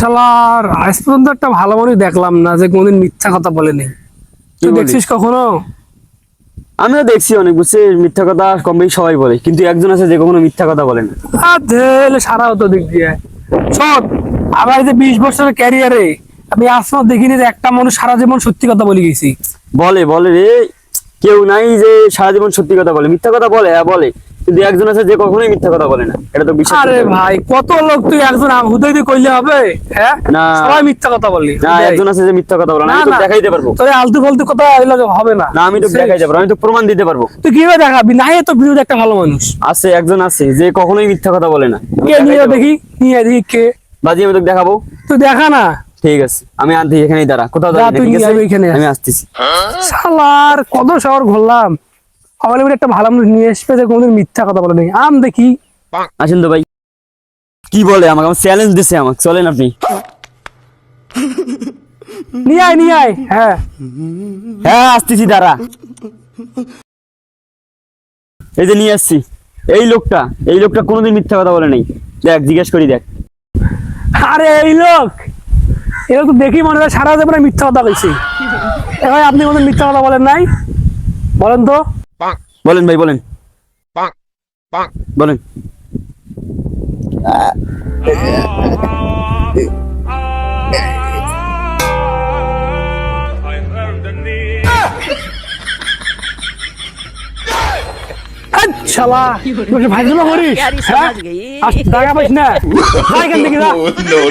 শালার আজ পর্যন্ত একটা ভালো মানুষ দেখলাম না যে কোনদিন মিথ্যা কথা বলেনি। তুই দেখছিস কখনো? আমিও দেখছি অনেক মিথ্যা কথা কম বেশি সবাই বলে কিন্তু একজন আছে যে কখনো মিথ্যা কথা বলে না। আর সারা হতো দিক দিয়ে। শোন আমার যে বিশ বছরের ক্যারিয়ারে আমি আসমাও দেখিনি যে একটা মানুষ সারা জীবন সত্যি কথা বলে গেছি। বলে বলে রে কেউ নাই যে সারা জীবন সত্যি কথা বলে। মিথ্যা কথা বলে হ্যাঁ বলে। কিন্তু একজন আছে যে কখনোই মিথ্যা কথা বলে না এটা তো বিশ্বাস আরে ভাই কত লোক তুই একজন দিয়ে কইলে হবে? হ্যাঁ? না। সবাই মিথ্যা কথা বললি না একজন আছে যে মিথ্যা কথা বলে না আমি তো দেখাইতে পারব। তোর আলতু ফালতু কথা এগুলো হবে না। না আমি তো দেখাইতে পারব আমি তো প্রমাণ দিতে পারব। তুই কীভাবে দেখাবি? না তো বিরোধী একটা ভালো মানুষ। আছে একজন আছে যে কখনোই মিথ্যা কথা বলে না। কে নিয়ে দেখি? নিয়ে দেখি কে। বাজি আমি তোকে দেখাবো। তুই দেখা না? ঠিক আছে আমি আনতে এখানেই দাঁড়া কোথাও দাঁড়া তুই আয় ওইখানে। আমি আসতেছি। শালার কত শহর ঘুরলাম। আমার এবার একটা ভালো মানুষ নিয়ে আসবে যে কোনদিন মিথ্যা কথা বলে নেই আম দেখি। আসেন তো ভাই। কি বলে আমাকে? আমার চ্যালেঞ্জ দিছে আমাকে। চলেন আপনি। নিয়ে আয় নিয়ে আয়। হ্যাঁ। হ্যাঁ আসতেছি দাঁড়া। এই যে নিয়ে আসছি। এই লোকটা এই লোকটা কোনোদিন মিথ্যা কথা বলে নাই। দেখ জিজ্ঞেস করি দেখ। আরে এই লোক! এরকম তো দেখি মনে হয় সারা জীবনে মিথ্যা কথা কইছি এবার আপনি কোনদিন মিথ্যা কথা বলেন নাই? বলেন তো। বলেন ভাই বলেন বলেন আচ্ছা, শালা করিস হ্যাঁ টাকা পাইস না যাই